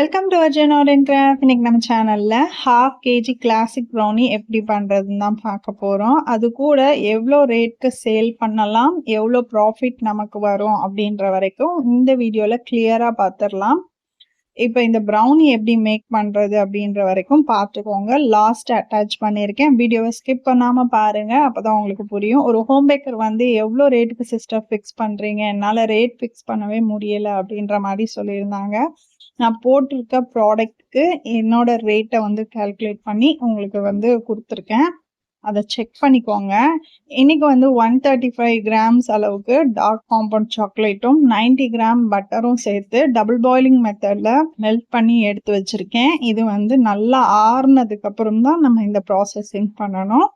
Welcome to Arjun art and craft இன்னைக்கு நம்ம சேனல்ல ஹாஃப் கேஜி கிளாசிக் ப்ரௌனி எப்படி பண்றதுன்னு தான் பார்க்க போறோம். அது கூட எவ்வளோ ரேட்க்கு சேல் பண்ணலாம் எவ்வளோ ப்ராஃபிட் நமக்கு வரும் அப்படின்ற வரைக்கும் இந்த வீடியோல கிளியரா பார்த்துடலாம் இப்போ இந்த ப்ரௌனி எப்படி மேக் பண்றது அப்படின்ற வரைக்கும் பார்த்துக்கோங்க லாஸ்ட் அட்டாச் பண்ணியிருக்கேன் வீடியோவை ஸ்கிப் பண்ணாம பாருங்க. அப்பதான் உங்களுக்கு புரியும். ஒரு ஹோம் பேக்கர் வந்து எவ்வளோ ரேட்டுக்கு சிஸ்டம் ஃபிக்ஸ் பண்றீங்க? என்னால் ரேட் ஃபிக்ஸ் பண்ணவே முடியல அப்படின்ற மாதிரி சொல்லியிருந்தாங்க. நான் போட்டிருக்க ப்ராடக்ட்க்கு என்னோட ரேட்டை வந்து கால்குலேட் பண்ணி உங்களுக்கு வந்து கொடுத்துருக்கேன். அதை செக் பண்ணிக்கோங்க. இன்னைக்கு வந்து ஒன் தேர்ட்டி ஃபைவ் கிராம்ஸ் அளவுக்கு டார்க் காம்பவுண்ட் சாக்லேட்டும் நைன்டி கிராம் பட்டரும் சேர்த்து டபுள் பாயிலிங் மெத்தடில் மெல்ட் பண்ணி எடுத்து வச்சுருக்கேன். இது வந்து நல்லா ஆறுனதுக்கப்புறம் தான் நம்ம இந்த ப்ராசஸிங் பண்ணணும்.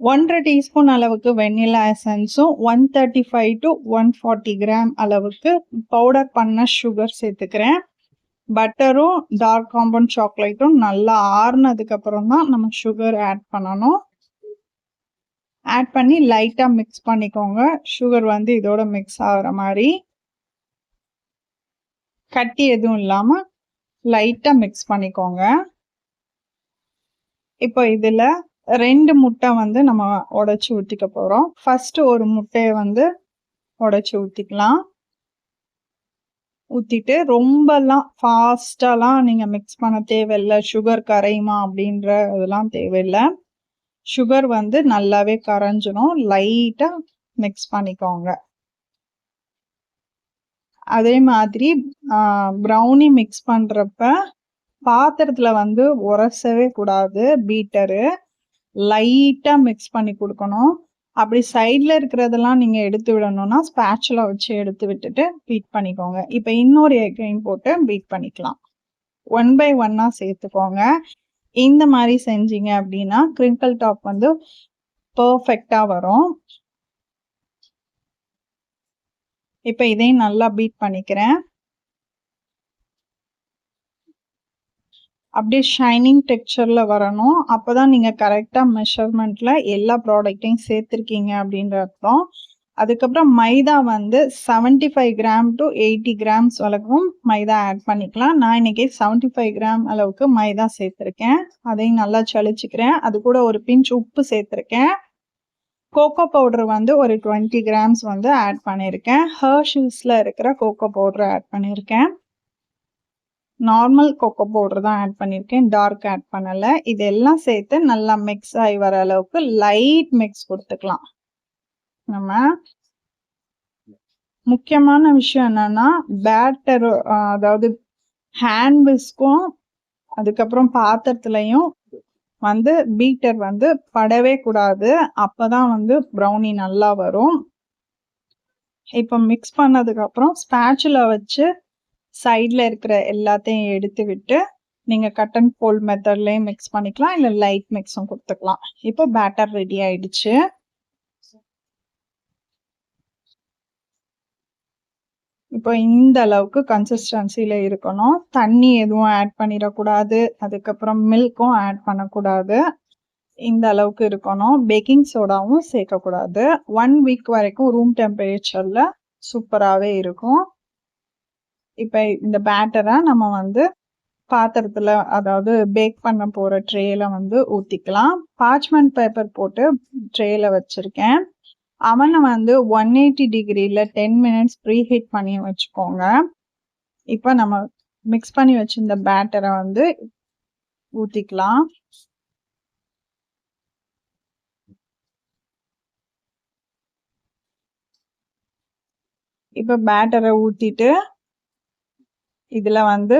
ஒன்றரை டீஸ்பூன் அளவுக்கு vanilla எசன்ஸும் one thirty five to one forty gram அளவுக்கு பவுடர் பண்ண சுகர் சேர்த்துக்கிறேன். பட்டரும் டார்க் காம்பவுண்ட் சாக்லேட்டும் நல்லா ஆறுனதுக்கு அப்புறம் தான் நம்ம சுகர் ஆட் பண்ணணும். ஆட் பண்ணி லைட்டாக மிக்ஸ் பண்ணிக்கோங்க. சுகர் வந்து இதோட மிக்ஸ் ஆகிற மாதிரி. கட்டி எதுவும் இல்லாமல் லைட்டாக மிக்ஸ் பண்ணிக்கோங்க. இப்போ இதில் ரெண்டு முட்டை வந்து நம்ம உடச்சி ஊற்றிக்க போகிறோம் ஃபஸ்ட்டு ஒரு முட்டையை வந்து உடச்சி ஊற்றிக்கலாம் ஊற்றிட்டு ரொம்பலாம் ஃபாஸ்ட்டாலாம் நீங்கள் மிக்ஸ் பண்ண தேவையில்லை. சுகர் கரையுமா அப்படின்ற இதெல்லாம் தேவையில்லை. சுகர் வந்து நல்லாவே கரைஞ்சிடும் லைட்டாக மிக்ஸ் பண்ணிக்கோங்க. அதே மாதிரி ப்ரௌனி மிக்ஸ் பண்ணுறப்ப பாத்திரத்தில் வந்து உரசவே கூடாது. பீட்டரு லைட்டாக மிக்ஸ் பண்ணி கொடுக்கணும். அப்படி சைடில் இருக்கிறதெல்லாம் நீங்கள் எடுத்து விடணும்னா ஸ்பேச்சில் வச்சு எடுத்து விட்டுட்டு பீட் பண்ணிக்கோங்க. இப்போ இன்னொரு எக்கையும் போட்டு பீட் பண்ணிக்கலாம். ஒன் பை ஒன்னாக சேர்த்துக்கோங்க. இந்த மாதிரி செஞ்சீங்க அப்படின்னா கிரிங்கிள் டாப் வந்து பர்ஃபெக்டாக வரும். இப்போ இதையும் நல்லா பீட் பண்ணிக்கிறேன். அப்படியே ஷைனிங் டெக்ஸ்சரில் வரணும். அப்போ தான் நீங்கள் கரெக்டாக மெஷர்மெண்ட்டில் எல்லா ப்ராடக்ட்டையும் சேர்த்துருக்கீங்க அப்படின்ற அர்த்தம். அதுக்கப்புறம் மைதா வந்து seventy five gram to eighty grams வரைக்கும் மைதா ஆட் பண்ணிக்கலாம். நான் இன்னைக்கு செவன்டி ஃபைவ் கிராம் அளவுக்கு மைதா சேர்த்துருக்கேன். அதையும் நல்லா சளிச்சிக்கிறேன். அது கூட ஒரு பிஞ்ச் உப்பு சேர்த்துருக்கேன். கோகோ பவுடர் வந்து ஒரு டுவெண்ட்டி கிராம்ஸ் வந்து ஆட் பண்ணியிருக்கேன். ஹர்ஷில்ஸில் இருக்கிற கோகோ பவுடர் ஆட் பண்ணியிருக்கேன். நார்மல் கொக்கோ பவுடர் தான் ஆட் பண்ணியிருக்கேன் டார்க் ஆட் பண்ணலை. இதெல்லாம் சேர்த்து நல்லா மிக்ஸ் ஆகி வர அளவுக்கு லைட் மிக்ஸ் கொடுத்துக்கலாம். நம்ம முக்கியமான விஷயம் என்னன்னா பேட்டர் அதாவது ஹேண்ட் பிஸ்க்கும் அதுக்கப்புறம் பாத்திரத்துலையும் வந்து பீட்டர் வந்து படவே கூடாது. அப்போதான் வந்து ப்ரௌனி நல்லா வரும். இப்போ மிக்ஸ் பண்ணதுக்கப்புறம் ஸ்பேச்சுல வச்சு சைடில் இருக்கிற எல்லாத்தையும் எடுத்து விட்டு நீங்கள் கட் அண்ட் ஃபோல்ட் மெத்தட்லேயும் மிக்ஸ் பண்ணிக்கலாம் இல்லை லைட் மிக்ஸும் கொடுத்துக்கலாம். இப்போ பேட்டர் ரெடி ஆயிடுச்சு. இப்போ இந்த அளவுக்கு கன்சிஸ்டன்சியில் இருக்கணும். தண்ணி எதுவும் ஆட் பண்ணிடக்கூடாது. அதுக்கப்புறம் மில்க்கும் ஆட் பண்ணக்கூடாது. இந்த அளவுக்கு இருக்கணும். பேக்கிங் சோடாவும் சேர்க்கக்கூடாது. ஒன் வீக் வரைக்கும் ரூம் டெம்பரேச்சரில் சூப்பராகவே இருக்கும். இப்போ இந்த பேட்டரை நம்ம வந்து பாத்திரத்தில் அதாவது பேக் பண்ண போகிற ட்ரேயில் வந்து ஊற்றிக்கலாம் பார்ச்மெண்ட் பேப்பர் போட்டு ட்ரேயில் வச்சுருக்கேன். அவனை வந்து ஒன் எயிட்டி டிகிரியில் டென் மினிட்ஸ் ப்ரீ ஹீட் பண்ணி வச்சுக்கோங்க. இப்போ நம்ம மிக்ஸ் பண்ணி வச்சுருந்த பேட்டரை வந்து ஊற்றிக்கலாம் இப்போ பேட்டரை ஊற்றிட்டு இதுல வந்து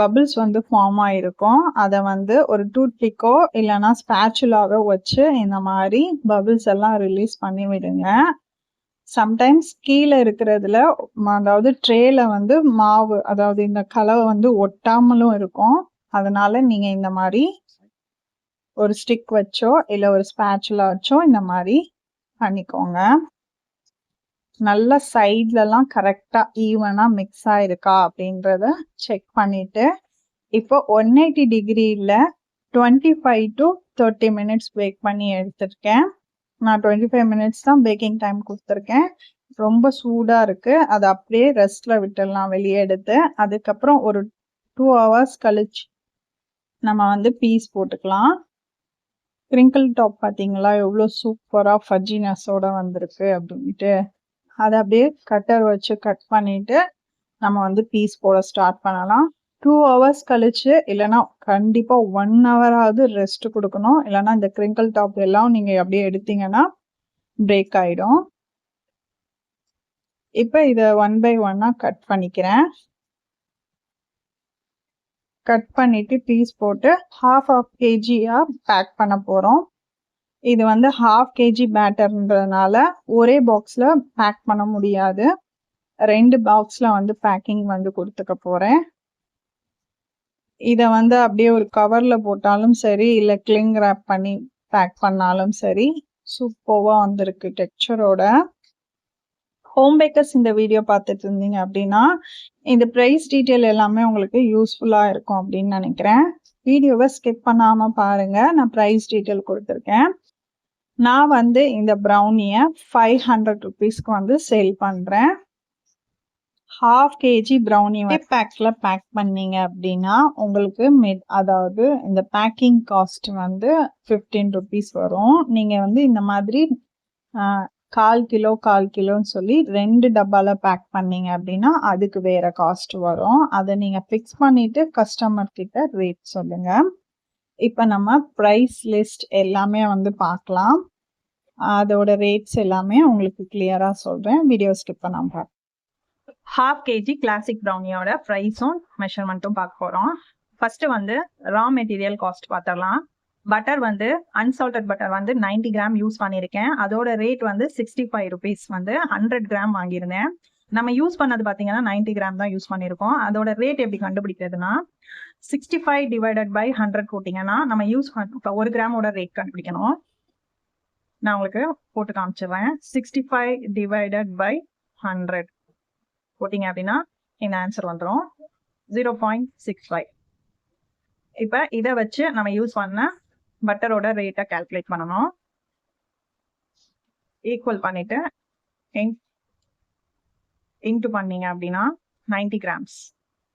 பபிள்ஸ் வந்து ஃபார்ம் ஆயிருக்கும். அதை வந்து ஒரு டூத் பிக்கோ இல்லைன்னா ஸ்பேச்சுலாவோ வச்சு இந்த மாதிரி பபிள்ஸ் எல்லாம் ரிலீஸ் பண்ணி விடுங்க. சம்டைம்ஸ் கீழே இருக்கிறதுல அதாவது ட்ரேல வந்து மாவு அதாவது இந்த கலவை வந்து ஒட்டாமலும் இருக்கும். அதனால நீங்க இந்த மாதிரி ஒரு ஸ்டிக் வச்சோ இல்லை ஒரு ஸ்பேச்சுலா வச்சோ இந்த மாதிரி பண்ணிக்கோங்க. நல்ல சைட்லலாம் கரெக்டாக ஈவனாக மிக்ஸ் ஆயிருக்கா அப்படின்றத செக் பண்ணிட்டு இப்போ ஒன் எயிட்டி டிகிரியில் twenty five to thirty minutes bake பண்ணி எடுத்திருக்கேன். நான் டுவெண்ட்டி ஃபைவ் மினிட்ஸ் தான் பேக்கிங் டைம் கொடுத்துருக்கேன். ரொம்ப சூடாக இருக்குது அதை அப்படியே ரெஸ்ட்டில் விட்டுடலாம் வெளியே எடுத்து. அதுக்கப்புறம் ஒரு டூ ஹவர்ஸ் கழிச்சு நம்ம வந்து பீஸ் போட்டுக்கலாம். ஸ்ப்ரிங்கிள் டாப் பார்த்தீங்களா எவ்வளோ சூப்பராக ஃபஜினஸோட வந்திருக்கு அப்படின்ட்டு. அதை அப்படியே கட்டர் வச்சு கட் பண்ணிட்டு நம்ம வந்து பீஸ் போட ஸ்டார்ட் பண்ணலாம். டூ ஹவர்ஸ் கழிச்சு இல்லைன்னா கண்டிப்பாக ஒன் ஹவராவது ரெஸ்ட் கொடுக்கணும். இல்லைன்னா இந்த கிரிங்கிள் டாப் எல்லாம் நீங்கள் அப்படியே எடுத்தீங்கன்னா பிரேக் ஆகிடும் இப்போ இதை ஒன் பை ஒன்னாக கட் பண்ணிக்கிறேன். கட் பண்ணிட்டு பீஸ் போட்டு ஹாஃப் ஆஃப் கேஜியாக பேக் பண்ண போகிறோம் இது வந்து ஹாஃப் கேஜி பேட்டர்ன்றதுனால ஒரே பாக்ஸில் பேக் பண்ண முடியாது. ரெண்டு பாக்ஸில் வந்து பேக்கிங் வந்து கொடுத்துக்க போகிறேன் இதை வந்து அப்படியே ஒரு கவரில் போட்டாலும் சரி இல்லை கிளிங் ரேப் பண்ணி பேக் பண்ணாலும் சரி சூப்பராக வந்திருக்கு டெக்ஸ்சரோட ஹோம் பேக்கர்ஸ் இந்த வீடியோ பார்த்துட்டு இருந்தீங்க அப்படின்னா இந்த ப்ரைஸ் டீட்டெயில் எல்லாமே உங்களுக்கு யூஸ்ஃபுல்லாக இருக்கும் அப்படின்னு நினைக்கிறேன். வீடியோவை ஸ்கிப் பண்ணாமல் பாருங்கள் நான் ப்ரைஸ் டீட்டெயில் கொடுத்துருக்கேன். நான் வந்து இந்த ப்ரௌனியை ஃபைவ் ஹண்ட்ரட் ருபீஸ்க்கு வந்து சேல் பண்ணுறேன் ஹாஃப் கேஜி ப்ரௌனி பேக்கில் பேக் பண்ணீங்க அப்படின்னா உங்களுக்கு மெட் அதாவது இந்த பேக்கிங் காஸ்ட் வந்து ஃபிஃப்டீன் ருபீஸ் வரும். நீங்கள் வந்து இந்த மாதிரி கால் கிலோ கால் கிலோன்னு சொல்லி ரெண்டு டப்பால பேக் பண்ணீங்க அப்படின்னா அதுக்கு வேற காஸ்ட் வரும். அதை நீங்க ஃபிக்ஸ் பண்ணிட்டு கஸ்டமர் கிட்ட ரேட் சொல்லுங்க. இப்போ நம்ம ப்ரைஸ் லிஸ்ட் எல்லாமே வந்து பார்க்கலாம். அதோட ரேட்ஸ் எல்லாமே உங்களுக்கு கிளியராக சொல்கிறேன் வீடியோ ஸ்கிப் பண்ணாம ஹாஃப் கேஜி கிளாசிக் ப்ரௌனியோட ப்ரைஸும் மெஷர்மெண்ட்டும் பார்க்க போகிறோம் ஃபஸ்ட்டு வந்து ரா மெட்டீரியல் காஸ்ட் பார்த்துடலாம். பட்டர் வந்து அன்சால்டட் பட்டர் வந்து நைன்டி கிராம் யூஸ் பண்ணியிருக்கேன். அதோட ரேட் வந்து சிக்ஸ்டி ஃபைவ் ருபீஸ் வந்து ஹண்ட்ரட் கிராம் வாங்கியிருந்தேன். நம்ம யூஸ் பண்ணது பார்த்தீங்கன்னா நைன்டி கிராம் தான் யூஸ் பண்ணியிருக்கோம் அதோட ரேட் எப்படி கண்டுபிடிக்கிறதுனா sixty five divided by hundred போட்டிங்கன்னா நம்ம யூஸ் இப்போ ஒரு கிராமோட ரேட் கண்டுபிடிக்கணும். நான் உங்களுக்கு போட்டு காமிச்சிடுறேன். Sixty five divided by hundred போட்டிங்க அப்படின்னா இந்த ஆன்சர் வந்துடும் ஜீரோ பாயிண்ட் சிக்ஸ் ஃபைவ் இப்போ இதை வச்சு நம்ம யூஸ் பண்ண பட்டரோட ரேட்டை கால்குலேட் பண்ணணும். ஈக்குவல் பண்ணிவிட்டு இன்ட்டு பண்ணீங்க அப்படின்னா நைன்டி கிராம்ஸ்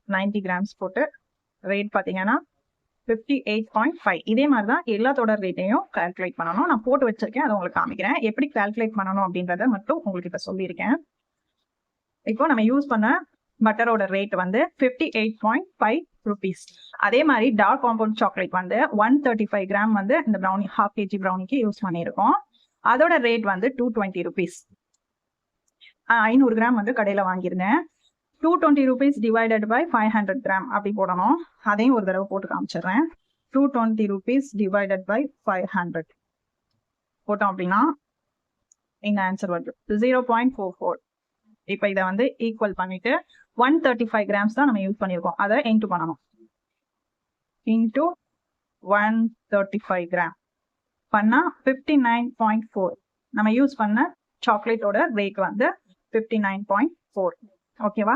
நைன்டி கிராம்ஸ் போட்டு ரேட் பார்த்தீங்கன்னா ஃபிஃப்டி எயிட் பாயிண்ட் ஃபைவ் இதே மாதிரி தான் எல்லாத்தோட ரேட்டையும் கால்குலேட் பண்ணணும். நான் போட்டு வச்சிருக்கேன் அதை உங்களுக்கு காமிக்கிறேன். எப்படி கால்குலேட் பண்ணணும் அப்படின்றத மட்டும் உங்களுக்கு இப்போ சொல்லியிருக்கேன். இப்போ நம்ம யூஸ் பண்ண பட்டரோட ரேட் வந்து fifty eight point five rupees அதே மாதிரி டார்க் காம்பவுண்ட் சாக்லேட் வந்து ஒன் தேர்ட்டி ஃபைவ் கிராம் வந்து இந்த ப்ரௌனி ஹாஃப் கேஜி ப்ரௌனிக்கு யூஸ் பண்ணியிருக்கோம். அதோட ரேட் வந்து டூ டுவெண்ட்டி ருபீஸ் ஐநூறு கிராம் வந்து கடையில் வாங்கியிருந்தேன். Two twenty rupees divided by five hundred gram அப்படி போடணும். அதையும் ஒரு தடவை போட்டு காமிச்சிடுறேன். Two twenty rupees divided by five hundred போட்டோம் அப்படின்னா இந்த ஆன்சர் வருது. ஜீரோ பாயிண்ட் ஃபோர் ஃபோர் இப்போ இதை வந்து ஈக்குவல் பண்ணிட்டு ஒன் தேர்ட்டி ஃபைவ் கிராம்ஸ் தான் நம்ம யூஸ் பண்ணியிருக்கோம். அதை இன்ட்டு பண்ணணும். Into one thirty five gram பண்ணால் ஃபிஃப்டி நைன் பாயிண்ட் ஃபோர் நம்ம யூஸ் பண்ண சாக்லேட்டோட ரேட் வந்து ஃபிஃப்டி நைன் பாயிண்ட் ஃபோர் ஓகேவா?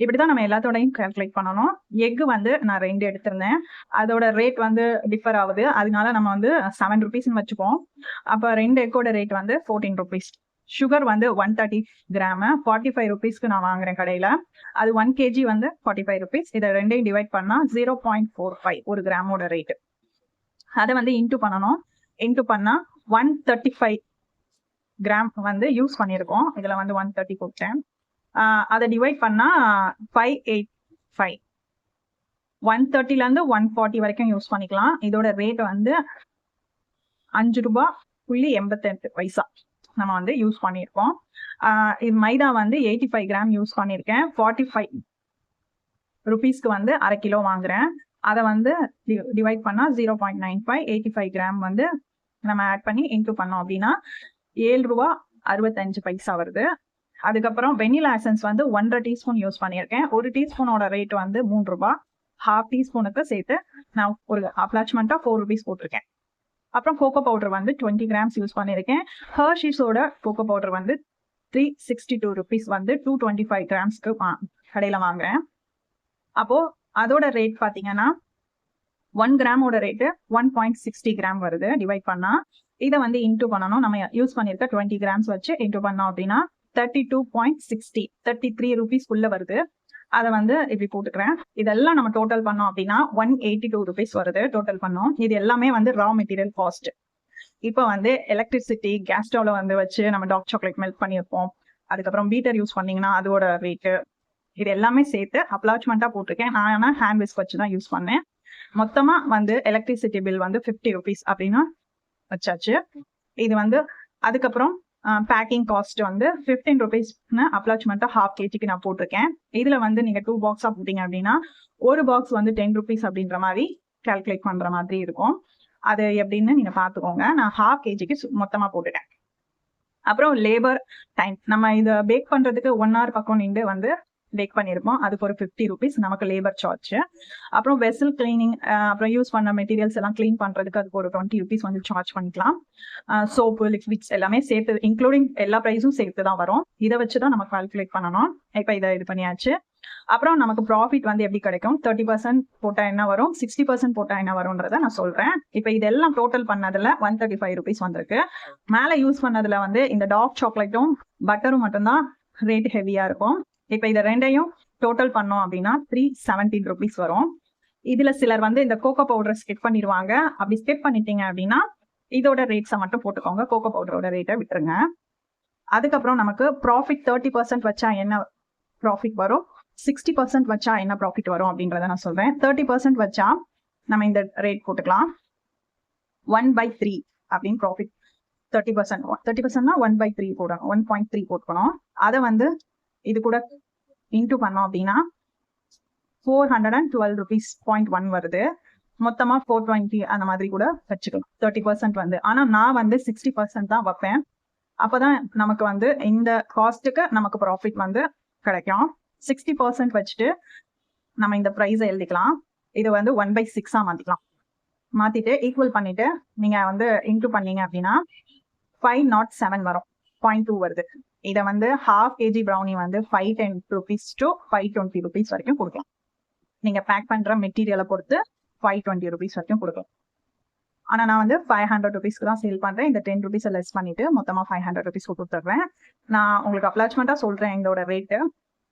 இப்படி தான் நம்ம எல்லாத்தோடையும் கால்குலேட் பண்ணணும். எக் வந்து நான் ரெண்டு எடுத்திருந்தேன். அதோட ரேட் வந்து டிஃபர் ஆகுது. அதனால நம்ம வந்து செவன் ருபீஸ்னு வச்சுப்போம் அப்போ ரெண்டு எக்கோட ரேட் வந்து ஃபோர்டீன் ருபீஸ் சுகர் வந்து one thirty gram forty five ருபீஸ்க்கு நான் வாங்குறேன் கடையில். அது ஒன் கேஜி வந்து ஃபார்ட்டி ஃபைவ் ருபீஸ் இதை ரெண்டையும் டிவைட் பண்ணால் ஜீரோ பாயிண்ட் ஃபோர் ஃபைவ் ஒரு கிராமோட ரேட்டு அதை வந்து இன்ட்டு பண்ணணும். இன்ட்டு பண்ணால் ஒன் தேர்ட்டி ஃபைவ் கிராம் வந்து யூஸ் பண்ணியிருக்கோம். இதில் வந்து ஒன் தேர்ட்டி கொடுத்தேன். அதை டிவைட் பண்ணால் ஃபைவ் எயிட் ஃபைவ் ஒன் தேர்ட்டிலேருந்து ஒன் ஃபார்ட்டி வரைக்கும் யூஸ் பண்ணிக்கலாம். இதோட ரேட் வந்து அஞ்சு ரூபா புள்ளி எண்பத்தெட்டு பைசா நம்ம வந்து யூஸ் பண்ணியிருக்கோம். இது மைதா வந்து எயிட்டி ஃபைவ் கிராம் யூஸ் பண்ணியிருக்கேன். ஃபார்ட்டி ஃபைவ் ருபீஸ்க்கு வந்து அரை கிலோ வாங்குறேன். அதை வந்து டிவைட் பண்ணால் zero point nine five eighty five gram வந்து நம்ம ஆட் பண்ணி இன்டூ பண்ணோம் அப்படின்னா ஏழு ரூபா அறுபத்தஞ்சு பைசா வருது. அதுக்கப்புறம் வெனிலா எசன்ஸ் வந்து ஒன்றரை டீஸ்பூன் யூஸ் பண்ணியிருக்கேன். ஒரு டீஸ்பூனோட ரேட் வந்து மூணு ரூபா. ஹாஃப் டீஸ்பூனுக்கு சேர்த்து நான் ஒரு அப்ளாச்மெண்ட்டாக ஃபோர் ருபீஸ் போட்டிருக்கேன். அப்புறம் கோகோ பவுடர் வந்து டுவெண்ட்டி கிராம்ஸ் யூஸ் பண்ணியிருக்கேன். ஹர்ஷீஸோட கோகோ பவுடர் வந்து த்ரீ சிக்ஸ்டி டூ ருபீஸ் வந்து டூ டுவெண்ட்டி ஃபைவ் கிராம்ஸ்க்கு கடையில் வாங்குறேன். அப்போது அதோட ரேட் பார்த்தீங்கன்னா one கிராமோட rate one point sixty gram வருது. டிவைட் பண்ணால் இதை வந்து இன்டூ பண்ணணும். நம்ம யூஸ் பண்ணியிருக்க டுவெண்ட்டி கிராம்ஸ் வச்சு இன்டூ பண்ணோம் அப்படின்னா thirty two point sixty thirty three ருபீஸ்க்குள்ளே வருது. அதை வந்து இப்படி போட்டுக்கிறேன். இதெல்லாம் நம்ம டோட்டல் பண்ணோம் அப்படின்னா ஒன் எயிட்டி டூ ருபீஸ் வருது டோட்டல் பண்ணோம். இது எல்லாமே வந்து ரா மெட்டீரியல் காஸ்ட் இப்போ வந்து எலக்ட்ரிசிட்டி கேஸ் ஸ்டவ்ல வந்து வச்சு நம்ம டார்க் சாக்லேட் மெல்ட் பண்ணியிருப்போம். அதுக்கப்புறம் பீட்டர் யூஸ் பண்ணீங்கன்னா அதோட ரேட்டு இது எல்லாமே சேர்த்து அப்ளாச்மெண்ட்டாக போட்டிருக்கேன். நான் ஆனால் ஹேண்ட் விஸ்க் வச்சு தான் யூஸ் பண்ணேன். மொத்தமாக வந்து எலக்ட்ரிசிட்டி பில் வந்து ஃபிஃப்டி ருபீஸ் அப்படின்னா வச்சாச்சு. இது வந்து அதுக்கப்புறம் பேக்கிங் காஸ்ட் வந்து ஃபிஃப்டீன் ருபீஸ்னு அப்ளாச்மெண்ட்டாக ஹாஃப் கேஜிக்கு நான் போட்டிருக்கேன். இதில் வந்து நீங்கள் டூ பாக்ஸாக போட்டீங்க அப்படின்னா ஒரு பாக்ஸ் வந்து டென் ருபீஸ் அப்படின்ற மாதிரி கால்குலேட் பண்ணுற மாதிரி இருக்கும். அது எப்படின்னு நீங்கள் பார்த்துக்கோங்க நான் ஹாஃப் கேஜிக்கு மொத்தமாக போட்டுட்டேன். அப்புறம் லேபர் டைம் நம்ம இதை பேக் பண்ணுறதுக்கு ஒன் ஹவர் பக்கம் நின்று வந்து பேக் பண்ணியிருப்போம் அதுக்கு ஒரு ஃபிஃப்டி ருபீஸ் நமக்கு லேபர் சார்ஜ் அப்புறம் வெசல் கிளீனிங் அப்புறம் யூஸ் பண்ண மெட்டீரியல்ஸ் எல்லாம் க்ளீன் பண்ணுறதுக்கு அதுக்கு ஒரு டுவெண்ட்டி ருபீஸ் வந்து சார்ஜ் பண்ணிக்கலாம். சோப்பு லிக்விட்ஸ் எல்லாமே சேர்த்து இன்க்ளூடிங் எல்லா ப்ரைஸும் சேர்த்து தான் வரும். இதை வச்சு தான் நம்ம கால்குலேட் பண்ணணும். இப்போ இதை இது பண்ணியாச்சு. அப்புறம் நமக்கு ப்ராஃபிட் வந்து எப்படி கிடைக்கும்? தேர்ட்டி பர்சன்ட் போட்டால் என்ன வரும்? சிக்ஸ்டி பர்சன்ட் போட்டால் என்ன வரும்ன்றத நான் சொல்கிறேன் இப்போ இதெல்லாம் டோட்டல் பண்ணதில் ஒன் தேர்ட்டி ஃபைவ் ருபீஸ் வந்திருக்கு. மேலே யூஸ் பண்ணதில் வந்து இந்த டார்க் சாக்லேட்டும் பட்டரும் மட்டும்தான் ரேட் ஹெவியாக இருக்கும். இப்போ இதை ரெண்டையும் டோட்டல் பண்ணோம் அப்படின்னா த்ரீ செவன்டீன் ருபீஸ் வரும். இதுல சிலர் வந்து இந்த கோகோ பவுடர் ஸ்கிப் பண்ணிடுவாங்க அப்படி ஸ்கிப் பண்ணிட்டீங்க அப்படின்னா இதோட ரேட்ஸை மட்டும் போட்டுக்கோங்க. கோகோ பவுடரோட ரேட்டை விட்டுருங்க. அதுக்கப்புறம் நமக்கு ப்ராஃபிட் தேர்ட்டி பர்சன்ட் வச்சா என்ன ப்ராஃபிட் வரும்? சிக்ஸ்டி பர்சன்ட் வச்சா என்ன ப்ராஃபிட் வரும் அப்படின்றத நான் சொல்றேன். தேர்ட்டி பர்சன்ட் வச்சா நம்ம இந்த ரேட் போட்டுக்கலாம். ஒன் பை த்ரீ அப்படின்னு ப்ராஃபிட் தேர்ட்டி பர்சன்ட் தேர்ட்டி பர்சன்ட்னா ஒன் பை த்ரீ போடணும். ஒன் பாயிண்ட் த்ரீ போட்டுக்கணும். அதை வந்து இது கூட இன்டூ பண்ணோம் அப்படின்னா four hundred and twelve rupees point one வருது. மொத்தமாக ஃபோர் டுவெண்ட்டி அந்த மாதிரி கூட வச்சுக்கலாம். தேர்ட்டி பர்சன்ட் வந்து. ஆனால் நான் வந்து சிக்ஸ்டி பர்சன்ட் தான் வைப்பேன். அப்போ தான் நமக்கு வந்து இந்த காஸ்ட்டுக்கு நமக்கு ப்ராஃபிட் வந்து கிடைக்கும். சிக்ஸ்டி பர்சன்ட் வச்சுட்டு நம்ம இந்த ப்ரைஸை எழுதிக்கலாம். இது வந்து ஒன் பை சிக்ஸா மாற்றிக்கலாம் மாத்திட்டு ஈக்குவல் பண்ணிட்டு நீங்கள் வந்து இன்டூ பண்ணீங்க அப்படின்னா ஃபைவ் நாட் செவன் வரும். பாயிண்ட் டூ வருது. இதை வந்து ஹாஃப் கேஜி ப்ரௌனி வந்து five ten rupees to five twenty rupees வரைக்கும் கொடுக்கலாம். நீங்கள் பேக் பண்ணுற மெட்டீரியலை பொறுத்து ஃபைவ் டுவெண்ட்டி ருபீஸ் வரைக்கும் கொடுக்கலாம். ஆனால் நான் வந்து ஃபைவ் ஹண்ட்ரட் ருபீஸ்க்கு தான் சேல் பண்ணுறேன் இந்த டென் ருபீஸை லெஸ் பண்ணிட்டு மொத்தமாக ஃபைவ் ஹண்ட்ரட் ருபீஸ் கொடுத்துட்றேன். நான் உங்களுக்கு அப்ளாச்மெண்ட்டாக சொல்கிறேன் இதோட ரேட்டு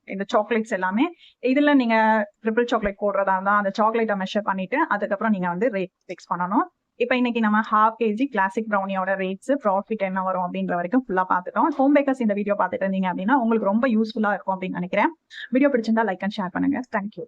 இந்த சாக்லேட்ஸ் எல்லாமே. இதில் நீங்கள் ட்ரிபிள் சாக்லேட் போடுறதா இருந்தால் அந்த சாக்லேட்டை மெஷர் பண்ணிவிட்டு அதுக்கப்புறம் நீங்கள் வந்து ரேட் ஃபிக்ஸ் பண்ணணும். இப்போ இன்னைக்கு நம்ம ஹாஃப் கேஜி கிளாசிக் ப்ரௌனியோட ரேட்ஸ் ப்ராஃபிட் என்ன வரும் அப்படின்ற வரைக்கும் ஃபுல்லா பார்த்துட்டோம். ஹோம் பேக்கர்ஸ் இந்த வீடியோ பார்த்துட்டு இருந்தீங்க அப்படின்னா உங்களுக்கு ரொம்ப யூஸ்ஃபுல்லா இருக்கும் அப்படின்னு நினைக்கிறேன். வீடியோ பிடிச்சிருந்தா லைக் அண்ட் ஷேர் பண்ணுங்க. Thank you